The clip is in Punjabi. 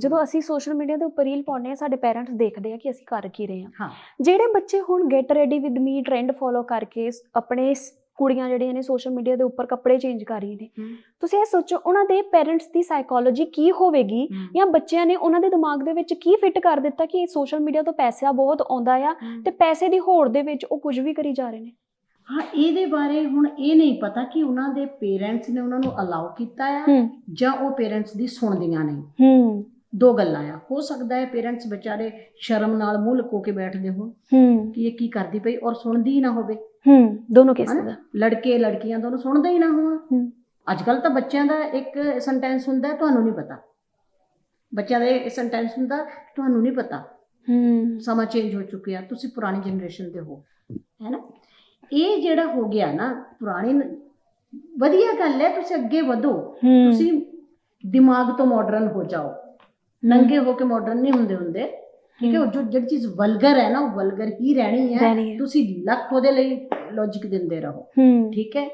ਜਦੋਂ ਅਸੀਂ ਸੋਸ਼ਲ ਮੀਡੀਆ ਦੇ ਉੱਪਰ ਰੀਲ ਪਾਉਂਦੇ ਆ ਸਾਡੇ ਪੇਰੈਂਟਸ ਦੇਖਦੇ ਆ ਕਿ ਅਸੀਂ ਕਰ ਕੀ ਰਹੇ ਹਾਂ। ਜਿਹੜੇ ਬੱਚੇ ਹੁਣ get ready with me trend follow ਕਰਕੇ ਆਪਣੇ ਕੁੜੀਆਂ ਜਿਹੜੀਆਂ ਨੇ ਸੋਸ਼ਲ ਮੀਡੀਆ ਦੇ ਉੱਪਰ ਕੱਪੜੇ ਚੇਂਜ ਕਰ ਰਹੀਆਂ ਨੇ। ਤੁਸੀਂ ਇਹ ਸੋਚੋ ਉਹਨਾਂ ਦੇ ਪੇਰੈਂਟਸ ਦੀ ਸਾਈਕੋਲੋਜੀ ਕੀ ਹੋਵੇਗੀ ਜਾਂ ਬੱਚਿਆਂ ਨੇ ਉਹਨਾਂ ਦੇ ਦਿਮਾਗ ਦੇ ਵਿੱਚ ਕੀ ਫਿੱਟ ਕਰ ਦਿੱਤਾ ਕਿ ਸੋਸ਼ਲ ਮੀਡੀਆ ਤੋਂ ਪੈਸਾ ਬਹੁਤ ਆਉਂਦਾ ਆ ਤੇ ਪੈਸੇ ਦੀ ਹੋੜ ਦੇ ਵਿੱਚ ਉਹ ਕੁਝ ਵੀ ਕਰੀ ਜਾ ਰਹੇ ਨੇ? ਹਾਂ ਇਹਦੇ ਬਾਰੇ ਹੁਣ ਇਹ ਨਹੀਂ ਪਤਾ ਕਿ ਉਹਨਾਂ ਦੇ ਪੇਰੈਂਟਸ ਨੇ ਉਹਨਾਂ ਨੂੰ ਅਲਾਉ ਕੀਤਾ ਆ ਜਾਂ ਉਹ ਪੇਰੈਂਟਸ ਦੀ ਸੁਣਦੀਆਂ ਨਹੀਂ ਹੂੰ। ਦੋ ਗੱਲਾਂ ਆ। ਹੋ ਸਕਦਾ ਹੈ ਪੇਰੈਂਟਸ ਵਿਚਾਰੇ ਸ਼ਰਮ ਨਾਲ ਮੂੰਹ ਲੁਕੋ ਕੇ ਬੈਠਦੇ ਹੋਣ ਹੂੰ। ਕਿ ਇਹ ਕੀ ਕਰਦੀ ਪਈ ਔਰ ਸੁਣਦੀ ਹੀ ਨਾ ਹੋਵੇ। ਹੂੰ ਦੋਨੋਂ ਕੇਸ? ਦਾ ਲੜਕੇ ਲੜਕੀਆਂ ਦੋਨੋਂ ਸੁਣਦੇ ਹੀ ਨਾ ਹੋਣ। ਹੂੰ। ਅੱਜ ਕੱਲ ਤਾਂ ਬੱਚਿਆਂ ਦਾ ਇੱਕ ਸੈਂਟੈਂਸ ਹੁੰਦਾ ਤੁਹਾਨੂੰ ਨਹੀਂ ਪਤਾ। ਬੱਚਿਆਂ ਦਾ ਇਹ ਸੈਂਟੈਂਸ ਹੁੰਦਾ ਤੁਹਾਨੂੰ ਨਹੀਂ ਪਤਾ। ਹੂੰ। ਸਮਾਂ ਚੇਂਜ ਹੋ ਚੁੱਕਿਆ ਤੁਸੀਂ ਪੁਰਾਣੀ ਜਨਰੇਸ਼ਨ ਦੇ ਹੋ ਹੈਨਾ? ਇਹ ਜਿਹੜਾ ਹੋ ਗਿਆ ਨਾ ਪੁਰਾਣੀ ਵਧੀਆ ਗੱਲ ਹੈ ਤੁਸੀਂ ਅੱਗੇ ਵਧੋ। ਤੁਸੀਂ ਦਿਮਾਗ ਤੋਂ ਮਾਡਰਨ ਹੋ ਜਾਓ। ਨੰਗੇ ਹੋ ਕੇ ਮਾਡਰਨ ਨਹੀਂ ਹੁੰਦੇ ਹੁੰਦੇ। ਠੀਕ ਹੈ ਉਹ ਜੋ ਜਿਹੜੀ ਚੀਜ਼ ਵਲਗਰ ਹੈ ਨਾ ਉਹ ਵਲਗਰ ਹੀ ਰਹਿਣੀ ਹੈ। ਤੁਸੀਂ ਲੱਖ ਉਹਦੇ ਲਈ ਲੌਜੀਕ ਦਿੰਦੇ ਰਹੋ। ਹੂੰ। ਠੀਕ ਹੈ